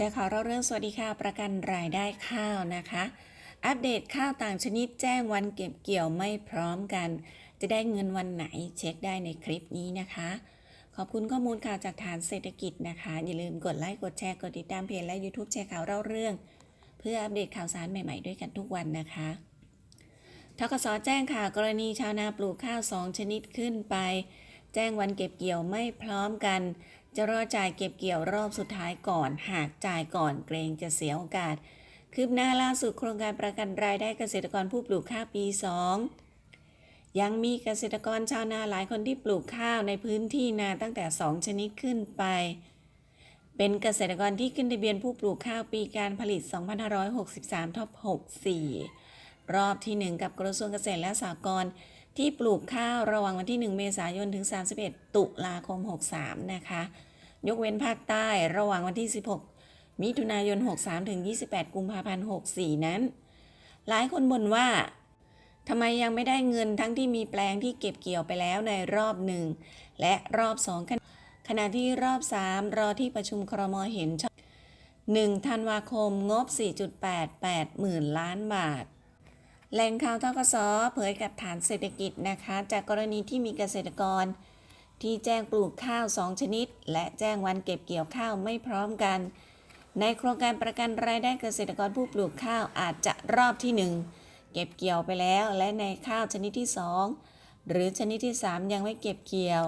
แจ้งข่าวเราเรื่องสวัสดีค่ะประกันรายได้ข้าวนะคะ อัปเดตข้าวต่างชนิดแจ้งวันเก็บเกี่ยวไม่พร้อมกัน จะได้เงินวันไหนเช็คได้ในคลิปนี้นะคะ ขอบคุณข้อมูลข่าวจากฐานเศรษฐกิจนะคะ อย่าลืมกดไลค์กดแชร์กดติดตามเพจและ YouTube แชร์ข่าวเล่าเรื่อง เพื่ออัปเดตข่าวสารใหม่ๆด้วยกันทุกวันนะคะทกสแจ้งข่าวกรณีชาวนาปลูกข้าว 2 ชนิดขึ้นไป แจ้งวันเก็บเกี่ยวไม่พร้อมกัน จะรอจ่ายเก็บเกี่ยวรอบสุดท้ายก่อน หากจ่ายก่อนเกรงจะเสียโอกาส คืบหน้าล่าสุดโครงการประกันรายได้เกษตรกรผู้ปลูกข้าวปี 2 ยังมีเกษตรกรชาวนาหลายคนที่ปลูกข้าวในพื้นที่นาตั้งแต่ 2 ชนิดขึ้นไป เป็นเกษตรกรที่ขึ้นทะเบียนผู้ปลูกข้าวปีการผลิต 2563ท็อป64 รอบที่ 1 กับกระทรวงเกษตรและสหกรณ์ที่ปลูกข้าวระหว่างวันที่ 1 เมษายนถึง 31 ตุลาคม 63 นะคะ ยกเว้นภาคใต้ระหว่างวันที่ 16 มิถุนายน 63 ถึง 28 กุมภาพันธ์ 64 นั้น หลายคนบ่นว่าทำไมยังไม่ได้เงินทั้งที่มีแปลงที่เก็บเกี่ยวไปแล้วในรอบหนึ่งและรอบ2ขณะที่รอบ 3 รอที่ประชุมครมเห็นชอบ1ธันวาคมงบ 4.88 หมื่นล้านบาท แหล่งข่าวทกสเผยกับฐานเศรษฐกิจนะคะ จากกรณีที่มีเกษตรกร ที่แจ้งปลูกข้าว 2 ชนิด และแจ้งวันเก็บเกี่ยวข้าวไม่พร้อมกัน ในโครงการประกันรายได้เกษตรกรผู้ปลูกข้าวอาจจะรอบที่ 1 เก็บเกี่ยวไปแล้ว และในข้าวชนิดที่ 2 หรือชนิดที่ 3 ยังไม่เก็บเกี่ยว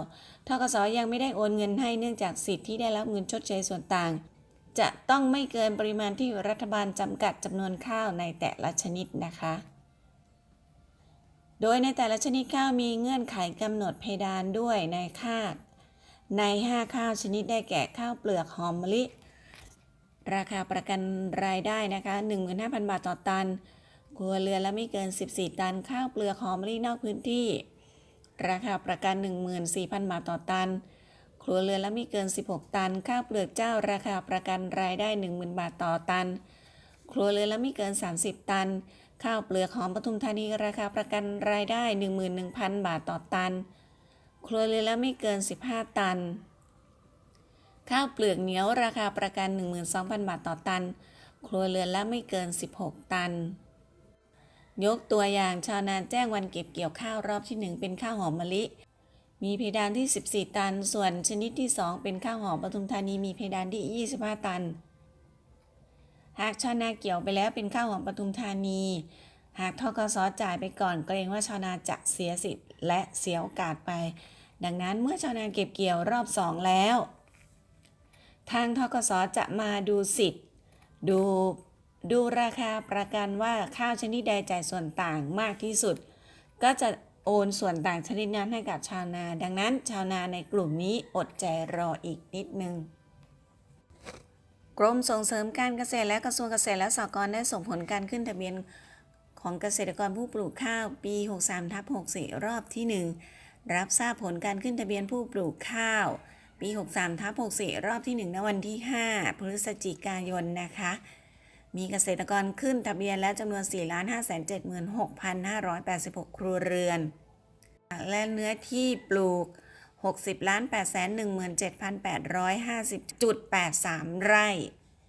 ทกสยังไม่ได้โอนเงินให้เนื่องจากสิทธิ์ที่ได้รับเงินชดเชยส่วนต่าง จะต้องไม่เกินปริมาณที่รัฐบาลจำกัดจำนวนข้าวในแต่ละชนิดนะคะ โดยในแต่ละชนิดข้าวมีเงื่อนไขกำหนดเพดานด้วยในค่าใน 5 ข้าวชนิดได้แก่ข้าวเปลือกหอมมะลิ ราคาประกันรายได้นะคะ15,000 บาทต่อตันครัวเรือนละไม่เกิน 14 ตัน ข้าวเปลือกหอมมะลินอกพื้นที่ ราคาประกัน 14,000 บาทต่อตัน ครัวเรือนละไม่เกิน 16 ตัน ข้าวเปลือกเจ้า ราคาประกันรายได้ 10,000 บาทต่อตัน ครัวเรือนละไม่เกิน 30 ตัน ข้าวเปลือกหอมปทุมธานีราคาประกันรายได้ 11,000 บาทต่อตัน ครัวเรือนละไม่เกิน 15 ตัน ข้าวเปลือกเหนียวราคาประกัน 12,000 บาทต่อตัน ครัวเรือนละไม่เกิน 16 ตัน ยกตัวอย่างชาวนาแจ้งวันเก็บเกี่ยวข้าวรอบที่ 1 เป็นข้าวหอมมะลิ มีเพดานที่ 14 ตัน ส่วนชนิดที่ 2 เป็นข้าวหอมปทุมธานีมีเพดานที่ 25 ตัน หากชาวนาเกี่ยวไปแล้วเป็นข้าวหอมปทุมธานี หากทกสจ่ายไปก่อนเกรงว่าชาวนาจะเสียสิทธิ์และเสียโอกาสไป ดังนั้นเมื่อชาวนาเก็บเกี่ยวรอบ2แล้ว ทางทกสจะมาดูสิทธิ์ดูดูราคาประกันว่าข้าวชนิดใดจ่ายส่วนต่างมากที่สุด ก็จะโอนส่วนต่างชนิดนั้นให้กับชาวนา ดังนั้นชาวนาในกลุ่มนี้อดใจรออีกนิดนึง กรมส่งเสริมการเกษตรและกระทรวงเกษตรและสหกรณ์ได้ส่งผลการขึ้นทะเบียนของเกษตรกรผู้ปลูกข้าวปี 63ทับ64 รอบที่ 1 รับทราบผลการขึ้นทะเบียนผู้ปลูกข้าว ปี 63ทับ64 รอบที่1ณวันที่ 5 พฤศจิกายนนะคะ มีเกษตรกรขึ้นทะเบียนแล้วจำนวน 4,576,586 ครัวเรือน และเนื้อที่ปลูก 60 8 1 7 8 5 0 8 3 ไร่